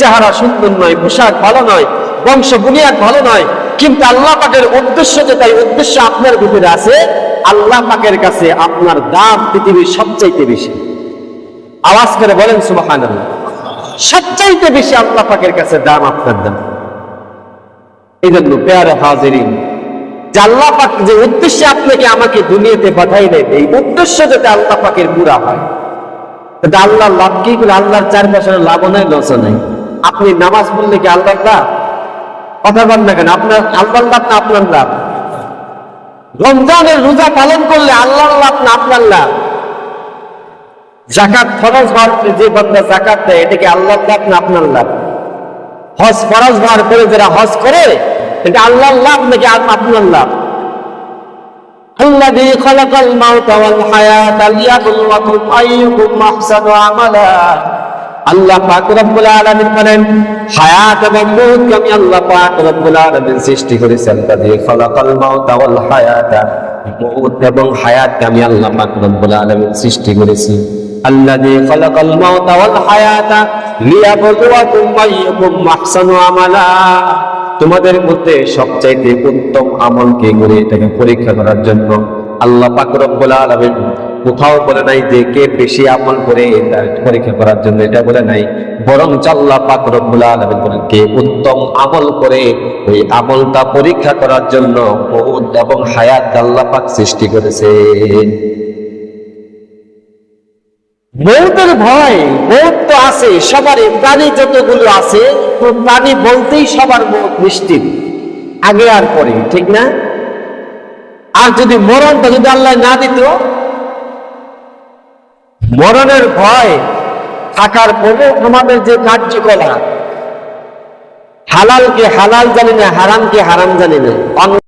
চেহারা সুন্দর নয়, পোশাক ভালো নয়, বংশ বুনিয়াদ ভালো নয়, কিন্তু আল্লাহ পাকের উদ্দেশ্য যে তাই উদ্দেশ্য আপনার ভিতরে আছে, আল্লাহ পাকের কাছে আপনার দাম পৃথিবীর সবচাইতে বেশি। আওয়াজ করে বলেন সুবাহান সবচাইতে বেশি আল্লাহ পাকের কাছে দাম আপনার দাম। এই জন্য পেয়ারে হাজিরিন, যে আল্লাহ পাক যে উদ্দেশ্যে আপনাকে আমাকে দুনিয়াতে বাধাই দেয় এই উদ্দেশ্য যাতে আল্লাহ পাকের পুরা হয়। তাতে আল্লাহর লাভ কি করে? আল্লাহর চারপাশে লাভ নাই লস নাই। আপনি নামাজ পড়লে কি আল্লাহর লাভ কথা বল না কেন আপনার আল্লাহর লাভ না আপনার লাভ রমজানের রোজা পালন করলে আল্লাহর লাভ না আপনার লাভ জাকাত ফরজ হওয়ার পরে যে বান্দা জাকাত দেয় এটাকে আল্লাহর লাভ না আপনার লাভ হজ ফরজ হওয়ার পরে যারা হজ করে এটা আল্লাহর লাভ নাকি আর আপনার লাভ الذي خلق الموت والحياة ليبلوكم أيكم أحسن عملا আল্লাহ পাক রব্বুল আলামিন বলেন, হায়াত এবং মউতকে আমি আল্লাহ পাক রব্বুল আলামিন সৃষ্টি করেছেন। তাদের খলাকাল মাউতা ওয়াল হায়াতা। মউত এবং হায়াতকে আমি আল্লাহ পাক রব্বুল আলামিন সৃষ্টি করেছি। আল্লাযী খলাকাল মাউতা ওয়াল হায়াতা লিয়াবলুয়াকুম আইয়ুকুম আহসানু আমালা। তোমাদের মধ্যে সবচাইতে উত্তম আমল কে করে এটাকে পরীক্ষা করার জন্য আল্লাহ পাক রব্বুল আলামিন কোথাও বলে নাই যে কে বেশি আমল করে পরীক্ষা করার জন্য এটা বলে নাই। বরং আল্লাহ পাক রব্বুল আলামিন বলেন, কে উত্তম আমল করে ওই আমলটা পরীক্ষা করার জন্য মউত এবং হায়াত আল্লাহ পাক সৃষ্টি করেছে। মৌতের ভয় মৌত তো আছে, সবারই প্রাণী যতগুলো আছে, তো প্রাণী বলতেই সবার মৌত নিশ্চিত। আগে আর পরে ঠিক না? আর যদি মরণটা যদি আল্লাহ না দিত মরণের ভয় থাকার পরে আমাদের যে কার্যকলাপ, হালালকে হালাল জানি না, হারামকে হারাম জানি না।